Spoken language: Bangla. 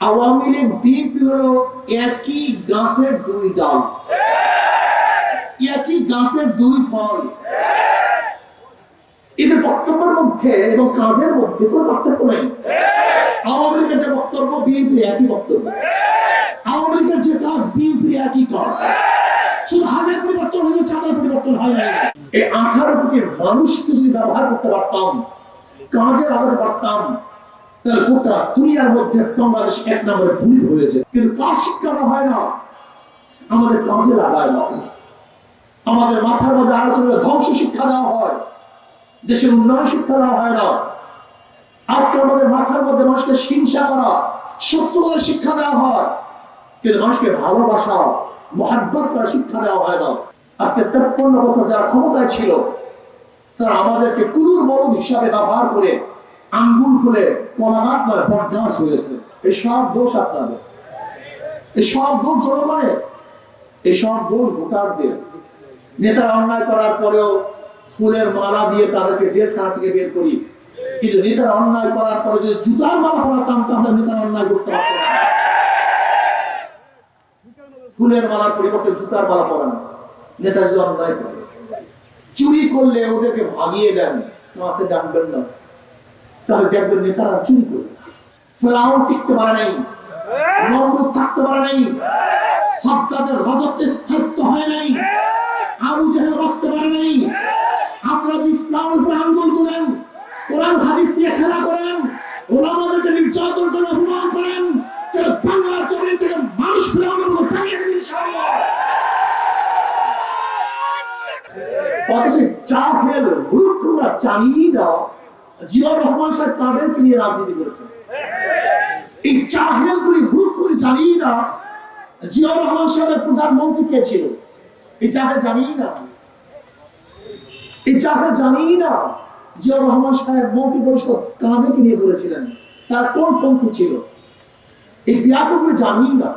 আওয়ামী লীগ, বিএনপি হলো একই গাছের দুই ডাল। একই গাছের দুই ফল। এদের বক্তব্যের মধ্যে এবং কাজের মধ্যে কোনো পার্থক্য নেই। আওয়ামী লীগের যে বক্তব্য বিএনপি একই বক্তব্য। আওয়ামী লীগের যে কাজ বিএনপি একই কাজ। শুধু হাজার পরিবর্তন হয়েছে পরিবর্তন হয় এই আঠারো ব্যবহার করতে পারতাম কাজে লাগাতে পারতাম গোটা দুনিয়ার মধ্যে বাংলাদেশ এক নম্বরে হয়েছে কিন্তু হয় না। আমাদের কাজে লাগায় না। আমাদের মাথার মধ্যে ধ্বংস শিক্ষা দেওয়া হয়। দেশের উন্নয়ন শিক্ষা দেওয়া হয় না। আজকে আমাদের মাথার মধ্যে মানুষকে হিংসা করা, শত্রুদের শিক্ষা দেওয়া হয়। কিন্তু মানুষকে ভালোবাসা, মহাব্বত করা শিক্ষা দেওয়া হয় না। আজকে তেপ্পন্ন বছর যারা ক্ষমতায় ছিল, তারা আমাদেরকে কুরুর বলদ হিসাবে ব্যবহার করে আঙ্গুল ফুলে কলা গাছ নয় বট গাছ হয়েছে এই সব দোষ আপনাদের। এই সব দোষ জনগণের। এই সব দোষ ভোটারদের। নেতারা অন্যায় করার পরেও ফুলের মালা দিয়ে তাদেরকে জেলখানা থেকে বের করি। কিন্তু নেতারা অন্যায় করার পরে যদি জুতার মালা পরাতাম তাহলে নেতারা অন্যায় করতে পারতো ফুলের মালার পরিবর্তে জুতার মালা পরান। নেতা যদি অন্যায় করে। চুরি করলে ওদেরকে ভাগিয়ে দেন। মাসে ডাকবেন না। তাহলে দেখবেন নেতারা চুরি করবে ফেরাউন টিকতে পারে নাই, নমরুদ থাকতে পারে নাই, সাদ্দাদের রাজত্বে স্থায়িত্ব হয় নাই, আবু জাহেল বাঁচতে পারে নাই। আপনারা যদি ইসলামের উপরে আন্দোলন করেন কোরআন, হাদিস নিয়ে খেলা করেন ওলামাদেরকে নির্যাতন করে, অপমান করেন, তাহলে বাংলার জমি থেকে মানুষ ফেরাউনের মতো দাঁড়িয়ে দেবেন ইনশাআল্লাহ। অথচ জাহেল মূর্খরা জানিয়ে না জিয়াউর রহমান সাহেব তাদেরকে নিয়ে রাজনীতি করেছেন এই জাহেল গুলি মূর্খগুলি জানিয়ে না, জিয়াউর রহমান সাহেবের প্রধানমন্ত্রী কে ছিল? এই জাহেল জানিয়ে না। এই জাহেল জানিয়ে না, জিয়াউর রহমান সাহেব মন্ত্রী পরিষদ কাদেরকে নিয়ে করেছিলেন। তার কোন পন্থী ছিল? এই ব্যাপকগুলি জানিয়ে না।